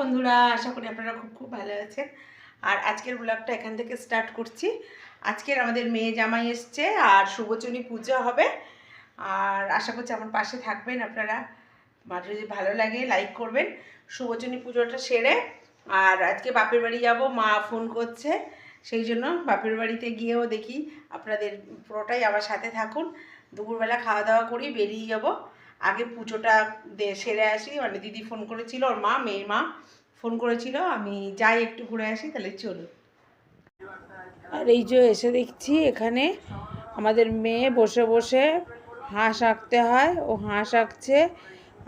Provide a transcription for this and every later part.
বন্ধুরা, আশা করি আপনারা খুব খুব ভালো আছেন। আর আজকের ব্লগটা এখান থেকে স্টার্ট করছি। আজকের আমাদের মেয়ে জামাই এসছে আর শুভচনী পুজো হবে। আর আশা করছি আমার পাশে থাকবেন আপনারা। আর যদি ভালো লাগে লাইক করবেন। শুভচনী পুজোটা সেরে আর আজকে বাপের বাড়ি যাব, মা ফোন করছে। সেই জন্য বাপের বাড়িতে গিয়েও দেখি আপনাদের পুরোটাই আমার সাথে থাকুন। দুপুরবেলা খাওয়া দাওয়া করি বেরিয়ে যাব। আগে পুজোটা সেরে আসি। মানে দিদি ফোন করেছিল, ওর মা, মেয়ের মা ফোন করেছিল, আমি যাই একটু ঘুরে আসি, তাহলে চলুন। আর এই যে এসে দেখছি এখানে আমাদের মেয়ে বসে বসে হাঁস আঁকতে হয়, ও হাঁস আঁকছে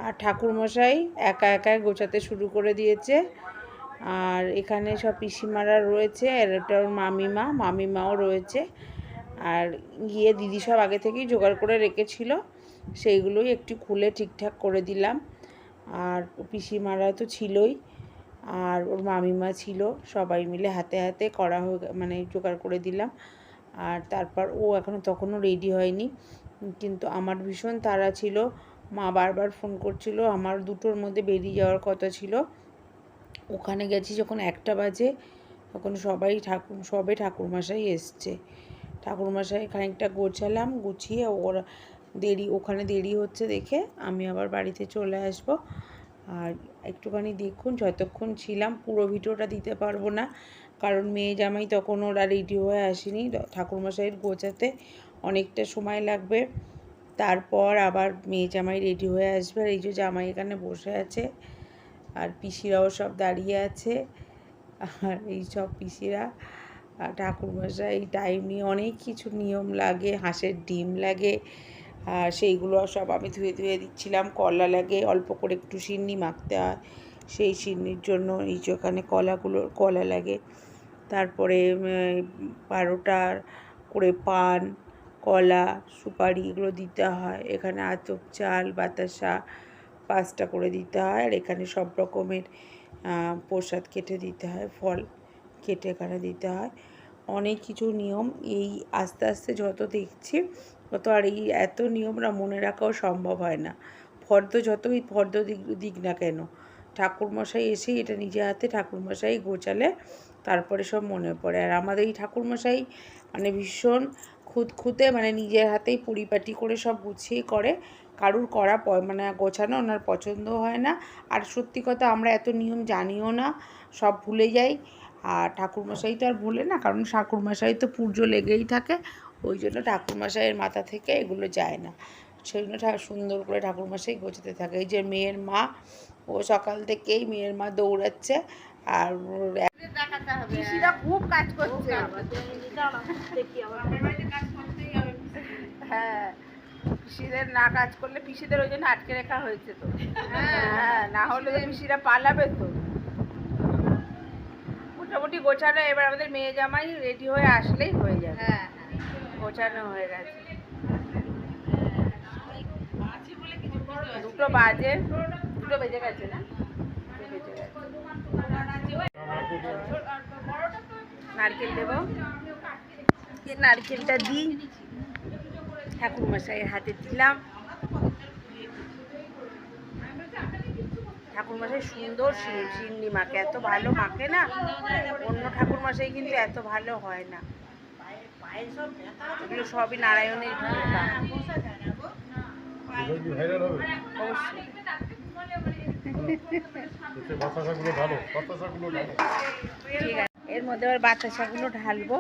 আর ঠাকুরমশাই একা একাই গোছাতে শুরু করে দিয়েছে। আর এখানে সব পিসিমারা রয়েছে, আর ওর মামিমা, মামিমাও রয়েছে। আর গিয়ে দিদি সব আগে থেকেই জোগাড় করে রেখেছিল। সেইগুলোই একটু খুলে ঠিকঠাক করে দিলাম। আর পিসিমারা তো ছিলই, আর ওর মামিমা ছিল, সবাই মিলে হাতে হাতে করা হয়ে মানে জোগাড় করে দিলাম। আর তারপর ও এখনও তখনও রেডি হয়নি। কিন্তু আমার ভীষণ তাড়া ছিল, মা বারবার ফোন করছিল, আমার দুটোর মধ্যে বেরিয়ে যাওয়ার কথা ছিল। ওখানে গেছি যখন একটা বাজে, তখন সবাই ঠাকুর, সবে ঠাকুরমশাই এসছে। ঠাকুরমশাই খানিকটা গোছালাম, গুছিয়ে ওর দেরি, ওখানে দেরি হচ্ছে দেখে আমি আবার বাড়িতে চলে আসব। আর একটুখানি দেখুন, যতক্ষণ ছিলাম পুরো ভিডিওটা দিতে পারব না, কারণ মেয়ে জামাই তখন ওরা রেডি হয়ে আসেনি। ঠাকুরমশাইয়ের গোছাতে অনেকটা সময় লাগবে। তারপর আবার মেয়ে জামাই রেডি হয়ে আসবে আর এই যে জামাই এখানে বসে আছে আর পিসিরাও সব দাঁড়িয়ে আছে। আর এই সব পিসিরা ঠাকুরমশাই টাইম নিয়ে অনেক কিছু নিয়ম লাগে, হাঁসের ডিম লাগে আর সেইগুলো সব আমি ধুয়ে ধুয়ে দিচ্ছিলাম। কলা লাগে অল্প করে একটু সিন্নি মাখতে হয়। সেই সিন্নির জন্য এই যে ওখানে কলাগুলো কলা লাগে। তারপরে উম, বারোটার করে পান কলা সুপারি এগুলো দিতে হয়। এখানে আতপ চাল বাতাসা পাঁচটা করে দিতে হয়। আর এখানে সব রকমের প্রসাদ কেটে দিতে হয় ফল কেটে এখানে দিতে হয়। অনেক কিছু নিয়ম এই আস্তে আস্তে যত দেখছি তত আর এই এত নিয়মরা মনে রাখাও সম্ভব হয় না। ফর্দ যতই ফর্দ দিক দিক না কেন, ঠাকুরমশাই এসেই এটা নিজে হাতে ঠাকুরমশাই গোছালে তারপরে সব মনে পড়ে। আর আমাদের এই ঠাকুরমশাই মানে ভীষণ খুঁতখুঁতে মানে নিজের হাতেই পরিপাটি করে সব গুছিয়ে করে, কারুর করা মানে গোছানো ওনার পছন্দ হয় না। আর সত্যি কথা আমরা এত নিয়ম জানিও না, সব ভুলে যাই। আর ঠাকুরমশাই তো আর ভুলে না, কারণ ঠাকুরমশাই তো পুজো লেগেই থাকে। ওই জন্য ঠাকুরমশাইয়ের মাথা থেকে এগুলো যায় না। সেই জন্য ঠা- সুন্দর করে ঠাকুরমশাই গোছাতে থাকে। এই যে মেয়ের মা ও সকাল থেকেই মেয়ের মা দৌড়াচ্ছে আর খুব কাজ করছে। হ্যাঁ পিসিদের না কাজ করলে পিসিদের ওই জন্য আটকে রাখা হয়েছে তো। হ্যাঁ। না হলে তো পিসিরা পালাবে তো। মোটামুটি গোছানো এবার আমাদের মেয়ে জামাই রেডি হয়ে আসলেই হয়ে যাবে। গোছানো হয়ে গেছে। দুটো বাজে, দুটো বেজে গেছে না? নারকেল দেবো? নারকেলটা দিই? ঠাকুর হাতে দিলাম। সুন্দর এত ভালো মাখে না? অন্য ঠাকুর মশাই কিন্তু এত ভালো হয় না। এগুলো সবই নারায়ণের এর মধ্যে আবার বাতাসাগুলো ঢালবো।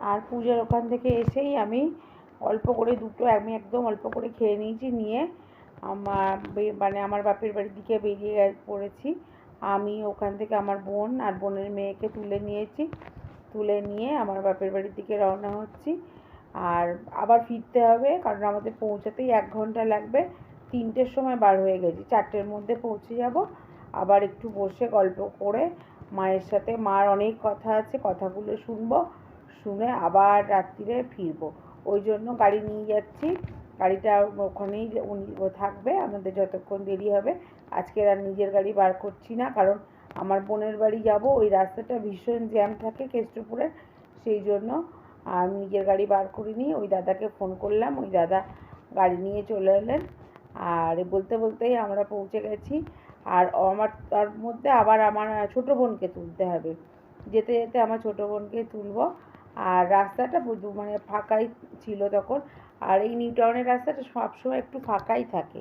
আর পুজোর ওখান থেকে এসেই আমি অল্প করে দুটো আমি একদম অল্প করে খেয়ে নিয়েছি নিয়ে আমার মানে আমার বাপের বাড়ির দিকে বেরিয়ে পড়েছি। আমি ওখান থেকে আমার বোন আর বোনের মেয়েকে তুলে নিয়েছি। তুলে নিয়ে আমার বাপের বাড়ির দিকে রওনা হচ্ছি। আর আবার ফিরতে হবে, কারণ আমাদের পৌঁছাতেই এক ঘণ্টা লাগবে। তিনটের সময় বার হয়ে গেছি, চারটের মধ্যে পৌঁছে যাব। আবার একটু বসে গল্প করে মায়ের সাথে, মার অনেক কথা আছে, কথাগুলো শুনব, শুনে আবার রাত্রিরে ফিরবো। ওই জন্য গাড়ি নিয়ে যাচ্ছি। গাড়িটা ওখানেই উনি থাকবে, আমাদের যতক্ষণ দেরি হবে। আজকের আর নিজের গাড়ি বার করছি না, কারণ আমার বোনের বাড়ি যাব, ওই রাস্তাটা ভীষণ জ্যাম থাকে কেষ্টপুরের সেই জন্য আমি নিজের গাড়ি বার করিনি, ওই দাদাকে ফোন করলাম, ওই দাদা গাড়ি নিয়ে চলে এলেন, আর বলতে বলতেই আমরা পৌঁছে গেছি, আর আমার, তার মধ্যে আবার আমার ছোটো বোনকে তুলতে হবে, যেতে যেতে আমার ছোটো বোনকে তুলবো, আর রাস্তাটা মানে ফাঁকাই ছিল তখন, আর এই নিউ টাউনের রাস্তাটা সবসময় একটু ফাঁকাই থাকে,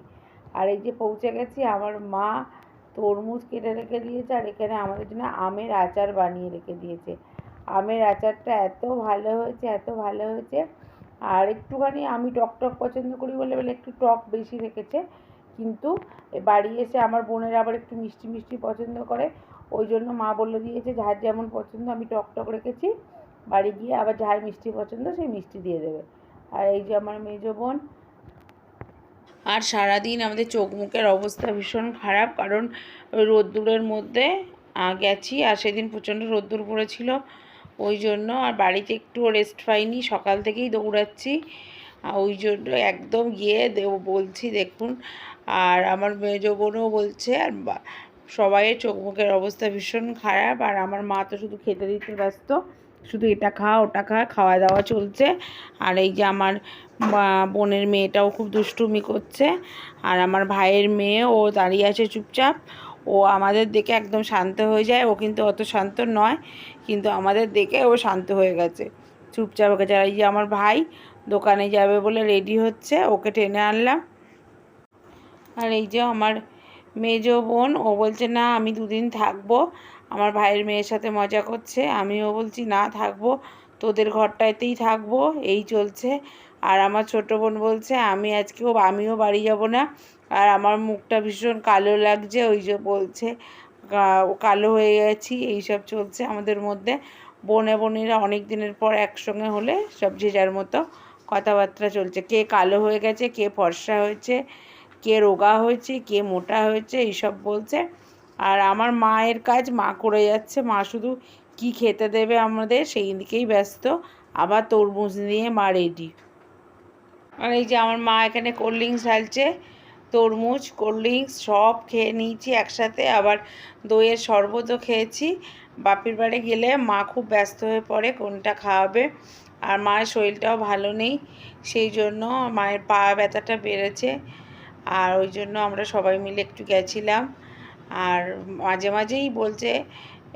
আর এই যে পৌঁছে গেছি, আমার মা তরমুজ কেটে রেখে দিয়েছে আর এখানে আমাদের জন্য আমের আচার বানিয়ে রেখে দিয়েছে। আমের আচারটা এত ভালো হয়েছে, এত ভালো হয়েছে। আর একটুখানি আমি টক টক পছন্দ করি বলে বলে একটু টক বেশি রেখেছে। কিন্তু বাড়ি এসে আমার বোনের আবার একটু মিষ্টি মিষ্টি পছন্দ করে। ওই জন্য মা বলে দিয়েছে, যার যেমন পছন্দ আমি টক টক রেখেছি। বাড়ি গিয়ে আবার যার মিষ্টি পছন্দ সেই মিষ্টি দিয়ে দেবে। আর এই যে আমার মেজো বোন আর সারাদিন আমাদের চোখ মুখের অবস্থা ভীষণ খারাপ, কারণ রোদ্দুরের মধ্যে গেছি। আর সেদিন প্রচণ্ড রোদ্দুর পড়েছিল, ওই জন্য। আর বাড়িতে একটুও রেস্ট পাইনি, সকাল থেকেই দৌড়াচ্ছি। ওই জন্য একদম গিয়ে বলছি দেখুন। আর আমার মেজো বোনও বলছে, আর সবাইয়ের চোখ মুখের অবস্থা ভীষণ খারাপ। আর আমার মা তো শুধু খেতে দিতে ব্যস্ত। শুধু এটা খা, ওটা খা খাওয়া দাওয়া চলছে। আর এই যে আমার বোনের মেয়েটাও খুব দুষ্টুমি করছে। আর আমার ভাইয়ের মেয়ে, ও দাঁড়িয়ে আছে চুপচাপ। ও আমাদের দেখে একদম শান্ত হয়ে যায়। ও কিন্তু অত শান্ত নয়, কিন্তু আমাদের দেখে ও শান্ত হয়ে গেছে। চুপচাপ হয়ে গেছে আর এই যে আমার ভাই দোকানে যাবে বলে রেডি হচ্ছে, ওকে টেনে আনলাম। আর এই যে আমার মেজো বোন, ও বলছে, না, আমি দুদিন থাকব। আমার ভাইয়ের মেয়ের সাথে মজা করছে। আমিও বলছি, না, থাকব। তোদের ঘরটাতেই থাকব। এই চলছে। আর আমার ছোট বোন বলছে, আমি আজকেও আমিও বাড়ি যাব না। আর আমার মুখটা ভীষণ কালো লাগছে, ওই যে বলছে কালো হয়ে গেছি। এইসব চলছে আমাদের মধ্যে। বোনে, বোনেরা অনেক দিনের পর একসঙ্গে হলে সব যে যার মতো কথাবার্তা চলছে। কে কালো হয়ে গেছে, কে ফর্সা হয়েছে, কে রোগা হয়েছে, কে মোটা হয়েছে, এইসব বলছে। আর আমার মায়ের কাজ, মা করে যাচ্ছে। মা শুধু কি খেতে দেবে আমাদের, সেই দিকেই ব্যস্ত। আবার তরমুজ নিয়ে মা রেডি আর এই যে আমার মা এখানে কোল্ড ড্রিঙ্কস ঢালছে, তরমুজ কোল্ড ড্রিঙ্কস সব খেয়ে নিয়েছি একসাথে, আবার দইয়ের শরবতও খেয়েছি। বাপির বাড়ি গেলে মা খুব ব্যস্ত হয়ে পড়ে কোনটা খাওয়াবে, আর মায়ের শরীরটাও ভালো নেই, সেই জন্য মায়ের পা ব্যথাটা বেড়েছে, আর ওই জন্য আমরা সবাই মিলে একটু গেছিলাম, আর মাঝে মাঝেই বলছে,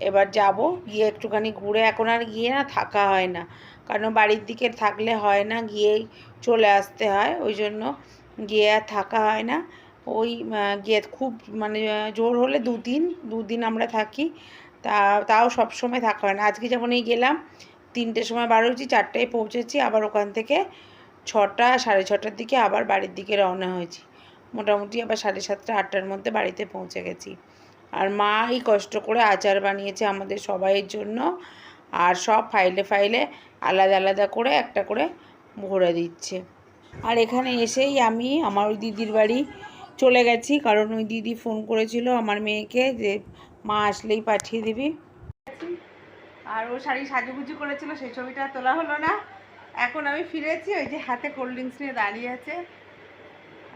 এবার যাব, গিয়ে একটুখানি ঘুরে, এখন আর গিয়ে না থাকা হয় না। কারণ বাড়ির দিকে থাকলে হয় না, গিয়েই চলে আসতে হয়। ওই জন্য গিয়ে আর থাকা হয় না। ওই গিয়ে খুব মানে জোর হলে দুদিন দুদিন আমরা থাকি। তা, তাও সব সময় থাকা হয় না। আজকে যেমন এই গেলাম, তিনটের সময় বার হয়েছি, চারটায় পৌঁছেছি, আবার ওখান থেকে ছটা, সাড়ে ছটার দিকে আবার বাড়ির দিকে রওনা হয়েছি। মোটামুটি আবার সাড়ে সাতটা, আটটার মধ্যে বাড়িতে পৌঁছে গেছি। আর মা এই কষ্ট করে আচার বানিয়েছে আমাদের সবাইয়ের জন্য। আর সব ফাইলে ফাইলে আলাদা আলাদা করে একটা করে ভরে দিচ্ছে। আর এখানে এসেই আমি আমার ওই দিদির বাড়ি চলে গেছি কারণ ওই দিদি ফোন করেছিল আমার মেয়েকে যে মা আসলেই পাঠিয়ে দিবি। আর ও শাড়ি সাজুগুজু করেছিল সেই ছবিটা তোলা হলো না। এখন আমি ফিরেছি ওই যে হাতে কোল্ড ড্রিঙ্কস নিয়ে দাঁড়িয়ে আছে।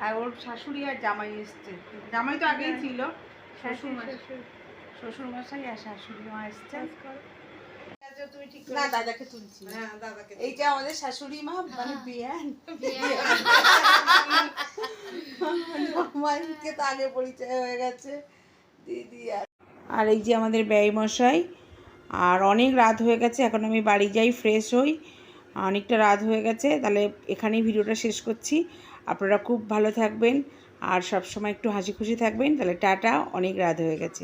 আর ওর শাশুড়ি আর জামাই এসছে। জামাই তো আগেই ছিল শ্বশুর মশাই শ্বশুর। মশাই আর শাশুড়ি মা এসছে না দাদাকে তুলছি। এইটা আমাদের শাশুড়ি মা মানে বিয়ান। জামাইকে তো আগে পরিচয় হয়ে গেছে দিদি আর। আর এই যে আমাদের ব্যয় মশাই আর অনেক রাত হয়ে গেছে এখন আমি বাড়ি যাই ফ্রেশ হই। অনেকটা রাত হয়ে গেছে তাহলে এখানেই ভিডিওটা শেষ করছি। আপনারা খুব ভালো থাকবেন আর সব সময় একটু হাসি খুশি থাকবেন তাহলে টাটা অনেক রাত হয়ে গেছে।